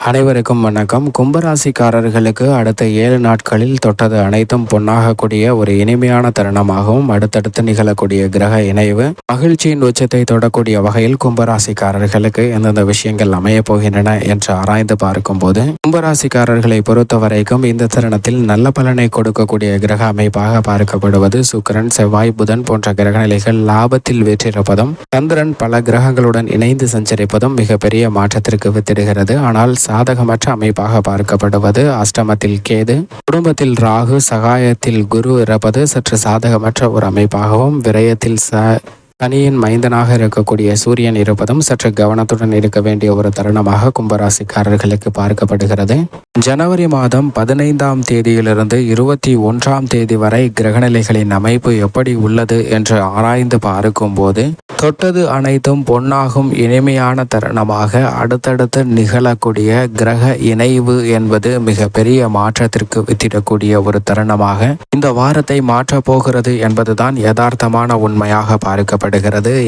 அனைவருக்கும் வணக்கம். கும்பராசிக்காரர்களுக்கு அடுத்த ஏழு நாட்களில் தொட்டது அனைத்தும் பொன்னாகக்கூடிய ஒரு இனிமையான தருணமாகவும் அடுத்தடுத்து நிகழக்கூடிய கிரக இணைவு மகிழ்ச்சியின் உச்சத்தை தொடக்கூடிய வகையில் கும்பராசிக்காரர்களுக்கு எந்தெந்த விஷயங்கள் அமையப் போகின்றன என்று ஆராய்ந்து பார்க்கும்போது கும்பராசிக்காரர்களை பொறுத்த வரைக்கும் இந்த தருணத்தில் நல்ல பலனை கொடுக்கக்கூடிய கிரக அமைப்பாக பார்க்கப்படுவது சுக்கிரன் செவ்வாய் புதன் போன்ற கிரகநிலைகள் லாபத்தில் வெற்றிருப்பதும் சந்திரன் பல கிரகங்களுடன் இணைந்து சஞ்சரிப்பதும் மிகப்பெரிய மாற்றத்திற்கு வித்திடுகிறது. ஆனால் சாதகமற்ற அமைப்பாக பார்க்கப்படுவது அஷ்டமத்தில் கேது. குடும்பத்தில் ராகு சகாயத்தில் குரு இருப்பது சற்று சாதகமற்ற ஒரு அமைப்பாகவும் விரயத்தில் ச சனியின் மைந்தனாக இருக்கக்கூடிய சூரியன் இருப்பதும் சற்று கவனத்துடன் இருக்க வேண்டிய ஒரு தருணமாக கும்பராசிக்காரர்களுக்கு பார்க்கப்படுகிறது. ஜனவரி மாதம் பதினைந்தாம் தேதியிலிருந்து இருபத்தி ஒன்றாம் தேதி வரை கிரகநிலைகளின் அமைப்பு எப்படி உள்ளது என்று ஆராய்ந்து பார்க்கும்போது தொட்டது அனைத்தும் பொன்னாகும் இனிமையான தருணமாக அடுத்தடுத்து நிகழக்கூடிய கிரக இணைவு என்பது மிக பெரிய மாற்றத்திற்கு வித்திடக்கூடிய ஒரு தருணமாக இந்த வாரத்தை மாற்றப் போகிறது என்பதுதான் யதார்த்தமான உண்மையாக பார்க்கப்படுகிறது.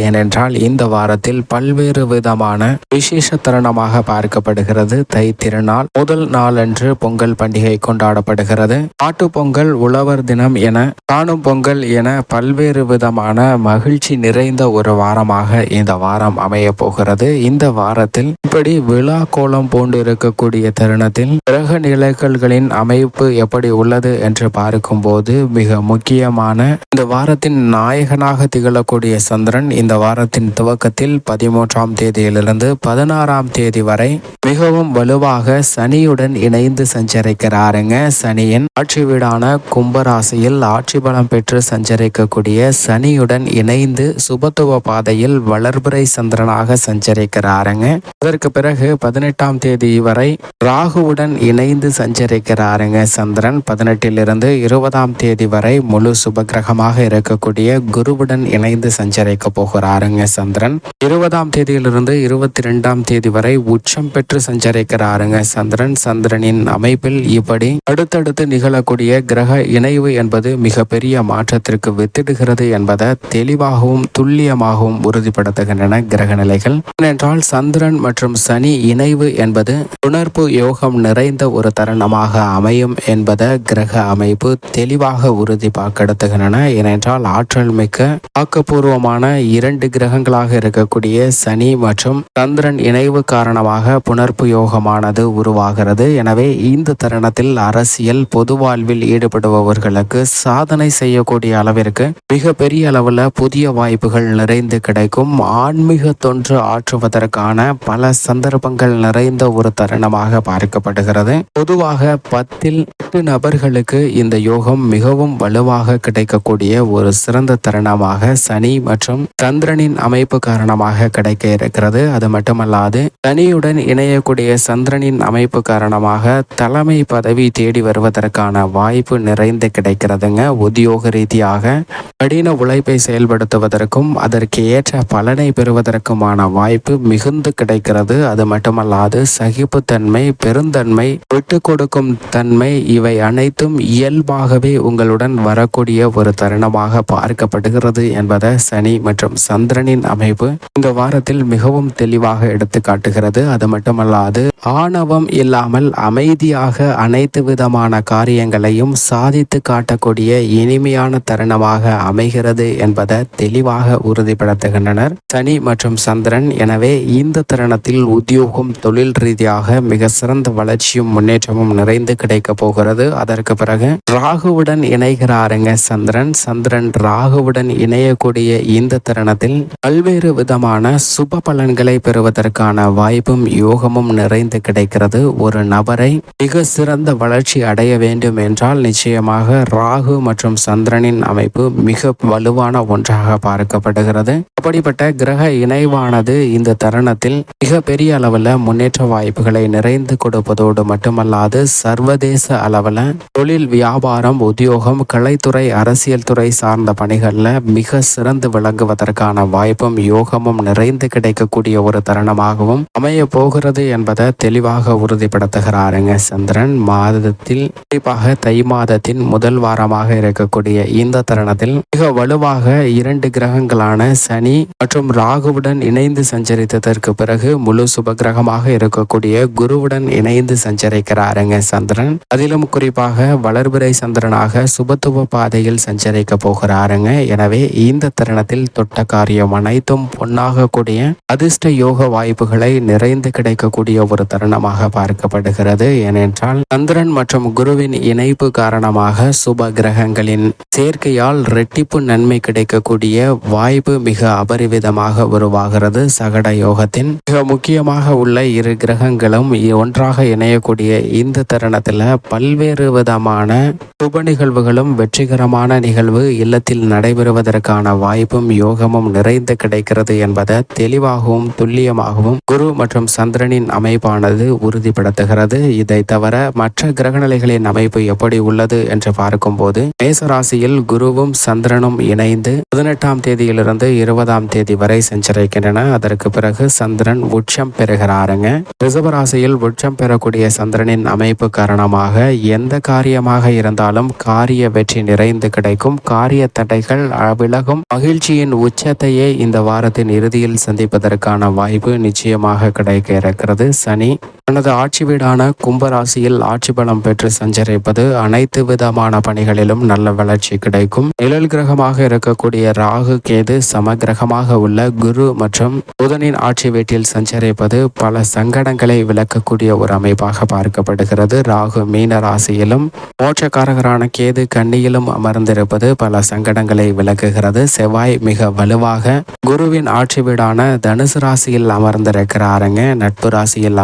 ஏனென்றால் இந்த வாரத்தில் பல்வேறு விதமான விசேஷ தருணமாக பார்க்கப்படுகிறது. தை திருநாள் முதல் நாளன்று பொங்கல் பண்டிகை கொண்டாடப்படுகிறது. ஆட்டு பொங்கல் உழவர் தினம் என காணும் பொங்கல் என பல்வேறு விதமான மகிழ்ச்சி நிறைந்த ஒரு வாரமாக இந்த வாரம் அமைய போகிறது. இந்த வாரத்தில் இப்படி விழா கோலம் போன்று இருக்கக்கூடிய தருணத்தில் கிரக நிலைகள்களின் அமைப்பு எப்படி உள்ளது என்று பார்க்கும்போது மிக முக்கியமான இந்த வாரத்தின் நாயகனாக திகழக்கூடிய சந்திரன் இந்த வாரத்தின் துவக்கத்தில் பதிமூன்றாம் தேதியிலிருந்து பதினாறாம் தேதி வரை மிகவும் வலுவாக சனியுடன் இணைந்து சஞ்சரிக்கிறாருங்க. சனியின் ஆட்சி வீடான கும்பராசியில் ஆட்சி பலம் பெற்று சஞ்சரிக்கக்கூடிய சனியுடன் இணைந்து சுபத்துவ பாதையில் வளர்பிறை சந்திரனாக சஞ்சரிக்கிறாருங்க. அதற்கு பிறகு பதினெட்டாம் தேதி வரை ராகுவுடன் இணைந்து சஞ்சரிக்கிறாருங்க. சந்திரன் பதினெட்டிலிருந்து இருபதாம் தேதி வரை முழு சுபகிரகமாக இருக்கக்கூடிய குருவுடன் இணைந்து சஞ்சரிக்க போகிறாருங்க சந்திரன். இருபதாம் தேதியிலிருந்து இருபத்தி ரெண்டாம் தேதி வரை உச்சம் பெற்று சஞ்சரிக்கிறாருங்க சந்திரன். சந்திரனின் அமைப்பில் இப்படி அடுத்தடுத்து நிகழக்கூடிய கிரக இணைவு என்பது மிகப்பெரிய மாற்றத்திற்கு வித்திடுகிறது என்பதை தெளிவாகவும் துல்லியமாகவும் உறுதிப்படுத்துகின்றன கிரக நிலைகள். ஏனென்றால் சந்திரன் மற்றும் சனி இணைவு என்பது உணர்வு யோகம் நிறைந்த ஒரு தருணமாக அமையும் என்பதை கிரக அமைப்பு தெளிவாக உறுதி உறுதிப்படுத்துகின்றன ஏனென்றால் ஆற்றல் மிக்க ஆக்கப்பூர்வம் ஆக்கப்பூர்வமான இரண்டு கிரகங்களாக இருக்கக்கூடிய சனி மற்றும் சந்திரன் இணைவு காரணமாக புனர்ப்பு யோகமானது உருவாகிறது. எனவே இந்த தருணத்தில் அரசியல் பொது வாழ்வில் ஈடுபடுபவர்களுக்கு சாதனை செய்யக்கூடிய அளவிற்கு மிக பெரிய அளவில் புதிய வாய்ப்புகள் நிறைந்து கிடைக்கும். ஆன்மீக தொன்று ஆற்றுவதற்கான பல சந்தர்ப்பங்கள் நிறைந்த ஒரு தருணமாக பார்க்கப்படுகிறது. பொதுவாக பத்தில் எட்டு நபர்களுக்கு இந்த யோகம் மிகவும் வலுவாக கிடைக்கக்கூடிய ஒரு சிறந்த தருணமாக சனி மற்றும் சந்திரனின் அமைப்பு காரணமாக கிடைக்க இருக்கிறது. அது மட்டுமல்லாது சனியுடன் இணையக்கூடிய சந்திரனின் அமைப்பு காரணமாக தலைமை பதவி தேடி வருவதற்கான வாய்ப்பு நிறைந்து கிடைக்கிறதுங்க. உத்தியோக ரீதியாக கடின உழைப்பை செயல்படுத்துவதற்கும் அதற்கு ஏற்ற பலனை பெறுவதற்குமான வாய்ப்பு மிகுந்து கிடைக்கிறது. அது மட்டுமல்லாது சகிப்புத்தன்மை பெருந்தன்மை விட்டு கொடுக்கும் தன்மை இவை அனைத்தும் இயல்பாகவே உங்களுடன் வரக்கூடிய ஒரு தருணமாக பார்க்கப்படுகிறது என்பதை சனி சனி மற்றும் சந்திரனின் அமைப்பு இந்த வாரத்தில் மிகவும் தெளிவாக எடுத்து காட்டுகிறது. அது மட்டுமல்லாது ஆணவம் இல்லாமல் அமைதியாக அனைத்து விதமான காரியங்களையும் சாதித்து காட்டக்கூடிய இனிமையான தருணமாக அமைகிறது என்பதை தெளிவாக உறுதிப்படுத்துகின்றனர். சனி மற்றும் சந்திரன் எனவே இந்த தருணத்தில் உத்தியோகம் தொழில் ரீதியாக மிக சிறந்த வளர்ச்சியும் முன்னேற்றமும் நிறைந்து கிடைக்க போகிறது. அதற்கு பிறகு ராகுவுடன் இணைகிறாருங்க சந்திரன். சந்திரன் ராகுவுடன் இணையக்கூடிய இந்த தருணத்தில் பல்வேறு விதமான சுப பலன்களை பெறுவதற்கான வாய்ப்பும் யோகமும் நிறைந்து கிடைக்கிறது. ஒரு நபரை மிக சிறந்த வளர்ச்சி அடைய வேண்டும் என்றால் நிச்சயமாக ராகு மற்றும் சந்திரனின் அமைப்பு மிக வலுவான ஒன்றாக பார்க்கப்படுகிறது. அப்படிப்பட்ட கிரக இணைவானது இந்த தருணத்தில் மிக பெரிய அளவில் முன்னேற்ற வாய்ப்புகளை நிறைந்து கொடுப்பதோடு மட்டுமல்லாது சர்வதேச அளவில் தொழில் வியாபாரம் உத்தியோகம் கலைத்துறை அரசியல் துறை சார்ந்த பணிகளில் மிக சிறந்து விளங்குவதற்கான வாய்ப்பும் யோகமும் நிறைந்து கிடைக்கக்கூடிய ஒரு தருணமாகவும் அமைய போகிறது என்பதை தெளிவாக உறுதிப்படுத்துகிறாருங்க சந்திரன். மாதத்தில் குறிப்பாக தை மாதத்தின் முதல் வாரமாக இருக்கக்கூடிய இந்த தருணத்தில் மிக வலுவாக இரண்டு கிரகங்களான சனி மற்றும் ராகுவுடன் இணைந்து சஞ்சரித்ததற்கு பிறகு முழு சுப கிரகமாக இருக்கக்கூடிய குருவுடன் இணைந்து சஞ்சரிக்கிறாருங்க சந்திரன். அதிலும் குறிப்பாக வளர்பிறை சந்திரனாக சுபத்துவ பாதையில் சஞ்சரிக்க போகிறாருங்க. எனவே இந்த தருணத்தில் தொட்ட காரியம் அனைத்தும் பொன்னாகக்கூடிய அதிர்ஷ்ட யோக வாய்ப்புகளை நிறைந்து கிடைக்கக்கூடிய ஒரு தருணமாக பார்க்கப்படுகிறது. ஏனென்றால் சந்திரன் மற்றும் குருவின் இணைப்பு காரணமாக சுப கிரகங்களின் சேர்க்கையால் ரெட்டிப்பு நன்மை கிடைக்கக்கூடிய வாய்ப்பு மிக அபரிவிதமாக உருவாகிறது. சகட யோகத்தின் மிக முக்கியமாக உள்ள இரு கிரகங்களும் ஒன்றாக இணையக்கூடிய இந்த தருணத்தில் பல்வேறு விதமான சுப நிகழ்வுகளும் வெற்றிகரமான நிகழ்வு இல்லத்தில் நடைபெறுவதற்கான வாய்ப்பு வாய்ப்பும் யோகமும் நிறைந்து கிடைக்கிறது என்பதை தெளிவாகவும் துல்லியமாகவும் குரு மற்றும் சந்திரனின் அமைப்பானது உறுதிப்படுத்துகிறது. இதை தவிர மற்ற கிரகநிலைகளின் அமைப்பு எப்படி உள்ளது என்று பார்க்கும்போது மேசராசியில் குருவும் சந்திரனும் இணைந்து பதினெட்டாம் தேதியிலிருந்து இருபதாம் தேதி வரை சென்றிருக்கின்றன. அதற்கு பிறகு சந்திரன் உச்சம் பெறுகிறாருங்க. ரிசபராசியில் உச்சம் பெறக்கூடிய சந்திரனின் அமைப்பு காரணமாக எந்த காரியமாக இருந்தாலும் காரிய வெற்றி நிறைந்து கிடைக்கும். காரிய தடைகள் விலகும் மகிழ்ச்சி மகிழ்ச்சியின் உச்சத்தையே இந்த வாரத்தின் இறுதியில் சந்திப்பதற்கான வாய்ப்பு நிச்சயமாக கிடைக்க இருக்கிறது. சனி தனது ஆட்சி வீடான கும்பராசியில் ஆட்சி பலம் பெற்று சஞ்சரிப்பது அனைத்து விதமான பணிகளிலும் நல்ல வளர்ச்சி கிடைக்கும். நிழல் கிரகமாக இருக்கக்கூடிய ராகு கேது சமகிரகமாக உள்ள குரு மற்றும் புதனின் ஆட்சி வீட்டில் சஞ்சரிப்பது பல சங்கடங்களை விளக்கக்கூடிய ஒரு அமைப்பாக பார்க்கப்படுகிறது. ராகு மீன ராசியிலும் மோட்சக்காரகரான கேது கண்ணியிலும் அமர்ந்திருப்பது பல சங்கடங்களை விளக்குகிறது. செவ்வாய் மிக வலுவாக குருவின் ஆட்சி வீடான தனுசு ராசியில் அமர்ந்திருக்கிறாருங்க. நட்பு ராசியில்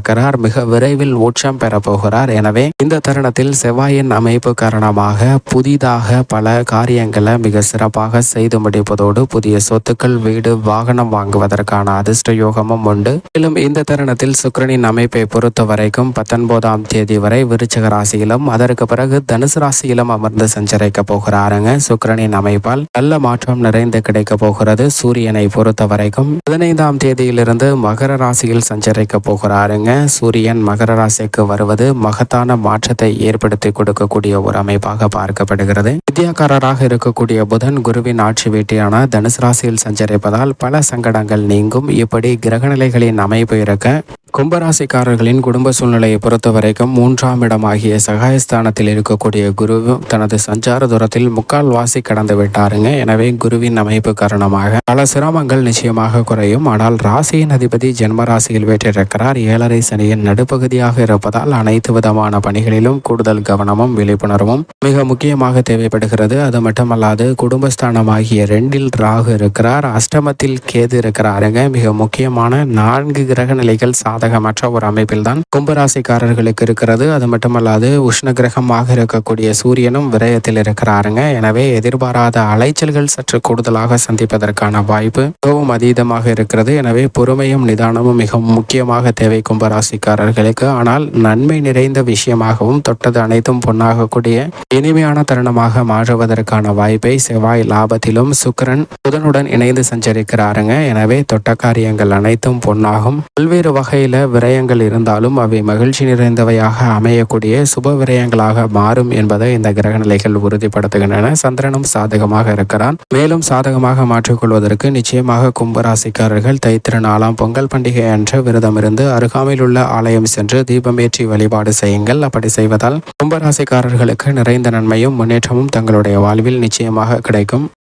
இருக்கிறார் மிக விரைவில் உச்சம் பெற போகிறார். எனவே இந்த தருணத்தில் செவ்வாயின் அமைப்பு காரணமாக புதிதாக பல காரியங்களை மிக சிறப்பாக செய்து முடிப்பதோடு புதிய சொத்துக்கள் வீடு வாகனம் வாங்குவதற்கான அதிர்ஷ்ட யோகமும் உண்டு. மேலும் இந்த தருணத்தில் சுக்கிரனின் அமைப்பை பொறுத்த வரைக்கும் பத்தொன்பதாம் தேதி வரை விருச்சக ராசியிலும் அதற்கு பிறகு தனுசு ராசியிலும் அமர்ந்து சஞ்சரிக்க போகிறாருங்க. சுக்கிரனின் அமைப்பால் நல்ல மாற்றம் நிறைந்து கிடைக்க போகிறது. சூரியனை பொறுத்த வரைக்கும் பதினைந்தாம் தேதியிலிருந்து மகர ராசியில் சஞ்சரிக்க போகிறாருங்க. சூரியன் மகர ராசிக்கு வருவது மகத்தான மாற்றத்தை ஏற்படுத்தி கொடுக்கக்கூடிய ஒரு அமைப்பாக பார்க்கப்படுகிறது. வித்யாக்காரராக இருக்கக்கூடிய புதன் குருவின் ஆட்சி வீட்டியான தனுசு ராசியில் சஞ்சரிப்பதால் பல சங்கடங்கள் நீங்கும். இப்படி கிரகநிலைகளின் அமைப்பு இருக்க கும்பராசிக்காரர்களின் குடும்ப சூழ்நிலையை பொறுத்த வரைக்கும் மூன்றாம் இடமாகிய சகாயஸ்தானத்தில் இருக்கக்கூடிய குருவும் தனது சஞ்சார தூரத்தில் முக்கால் வாசி கடந்து விட்டாருங்க. எனவே குருவின் அமைப்பு காரணமாக பல சிரமங்கள் நிச்சயமாக குறையும். ஆனால் ராசியின் அதிபதி ஜென்ம ராசியில் ஏழரை சனியின் நடுப்பகுதியாக இருப்பதால் அனைத்து விதமான பணிகளிலும் கூடுதல் கவனமும் விழிப்புணர்வும் மிக முக்கியமாக தேவைப்படுகிறது. அது மட்டுமல்லாது குடும்பஸ்தானமாகிய ரெண்டில் ராகு இருக்கிறார். அஷ்டமத்தில் கேது இருக்கிறாருங்க. மிக முக்கியமான நான்கு கிரக நிலைகள் சாதகமற்ற ஒரு அமைப்பில் தான் கும்பராசிக்காரர்களுக்கு இருக்கிறது. அது மட்டுமல்லாது உஷ்ண கிரகமாக இருக்கக்கூடிய சூரியனும் விரயத்தில் இருக்கிறாருங்க. எனவே எதிர்பாராத அலைச்சல்கள் சற்று கூடுதலாக சந்திப்பதற்கான வாய்ப்பு மிகவும் அதீதமாக இருக்கிறது. எனவே பொறுமையும் நிதானமும் மிகவும் முக்கியமாக தேவை கும்பராசிக்காரர்களுக்கு. ஆனால் நன்மை நிறைந்த விஷயமாகவும் தொட்டது அனைத்தும் பொன்னாகக்கூடிய இனிமையான தருணமாக மாறுவதற்கான வாய்ப்பை செவ்வாய் லாபத்திலும் சுக்கிரன் புதனுடன் இணைந்து சஞ்சரிக்கிறாருங்க. எனவே தொட்ட காரியங்கள் அனைத்தும் பொன்னாகும். பல்வேறு வகையில் விரயங்கள் இருந்தாலும் அவை மகிழ்ச்சி நிறைந்தவையாக அமையக்கூடிய சுப விரயங்களாக மாறும் என்பதை இந்த கிரகநிலைகள் உறுதிப்படுத்துகின்றன. சந்திரனும் சாதகமாக இருக்கிறான். மேலும் சாதகமாக மாற்றிக்கொள்வதற்கு நிச்சயமாக கும்பராசிக்காரர்கள் தைத்திரு நாளாம் பொங்கல் பண்டிகை அன்று விரதமிருந்து அருகாமையில் உள்ள ஆலயம் சென்று தீபமேற்றி வழிபாடு செய்யுங்கள். அப்படி செய்வதால் கும்பராசிக்காரர்களுக்கு நிறைந்த நன்மையும் முன்னேற்றமும் தங்களுடைய வாழ்வில் நிச்சயமாக கிடைக்கும்.